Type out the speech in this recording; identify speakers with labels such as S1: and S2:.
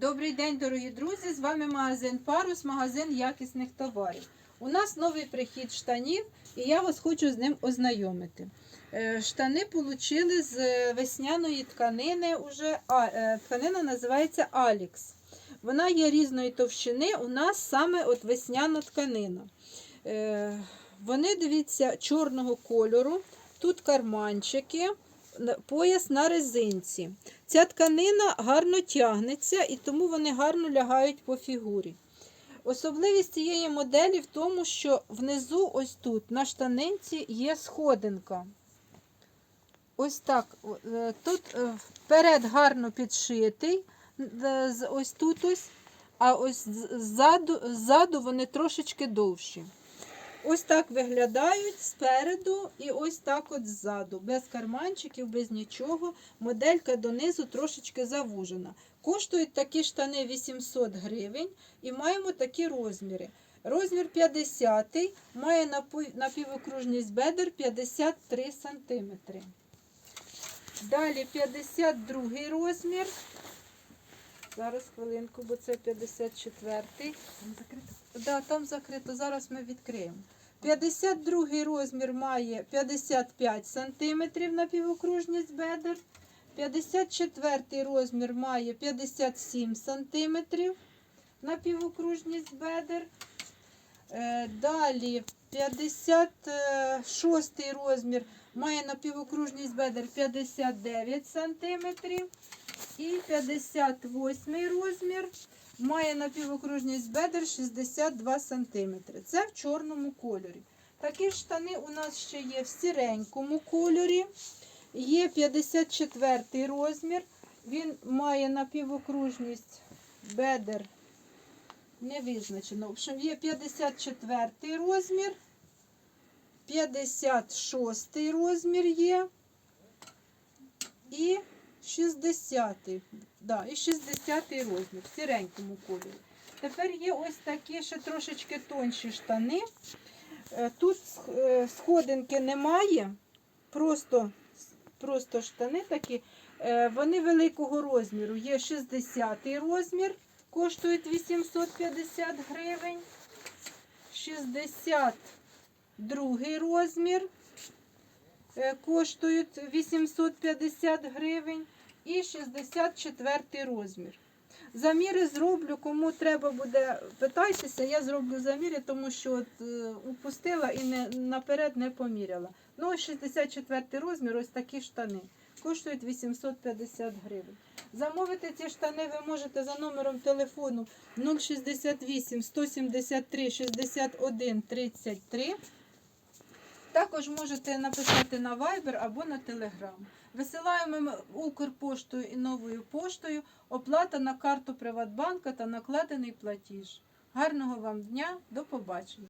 S1: Добрий день, дорогі друзі! З вами магазин Парус, магазин якісних товарів. У нас новий прихід штанів, і я вас хочу з ним ознайомити. Е, Штани отримали з е, весняної тканини. Уже, а, е, тканина називається Алікс. Вона є різної товщини. У нас саме от весняна тканина. Вони, дивіться, чорного кольору. Тут карманчики, пояс на резинці. Ця тканина гарно тягнеться і тому вони гарно лягають по фігурі. Особливість цієї моделі в тому, що внизу, ось тут, на штанинці, є сходинка. Ось так. е, Тут е, вперед гарно підшитий, е, ось тут ось, а ось ззаду, ззаду вони трошечки довші. Ось так виглядають спереду і ось так от ззаду. Без карманчиків, без нічого. Моделька донизу трошечки завужена. Коштують такі штани 800 гривень і маємо такі розміри. Розмір 50 має напівокружність бедер 53 см. Далі 52 розмір. Зараз хвилинку, бо це 54. Да, там закрито. Зараз ми відкриємо. 52 розмір має 55 см на півокружність бедер. 54 розмір має 57 см на півокружність бедер. Е, Далі 56 розмір має на півокружність бедер 59 см. І 58 розмір має напівокружність бедер 62 см. Це в чорному кольорі. Такі штани у нас ще є в сіренькому кольорі. Є 54 розмір. Він має напівокружність бедер. Не визначено. В общем, є 54 розмір, 56 розмір є. І 60, да, і 60 розмір сіренькому кольорі. Тепер є ось такі ще трошечки тонші штани. Е, Тут е, сходинки немає, просто, просто штани такі. Е, Вони великого розміру. Є 60 розмір, коштують 850 гривень. 62 розмір коштують 850 гривень і 64 розмір. Заміри зроблю, кому треба буде, питайтеся, я зроблю заміри, тому що от, е, упустила і не, наперед не поміряла. Ну, ось 64 розмір, ось такі штани. Коштують 850 гривень. Замовити ці штани ви можете за номером телефону 068 173 61 33. Також можете написати на Viber або на Telegram. Висилаємо Укрпоштою і новою поштою. Оплата на карту Приватбанка та накладений платіж. Гарного вам дня, до побачення!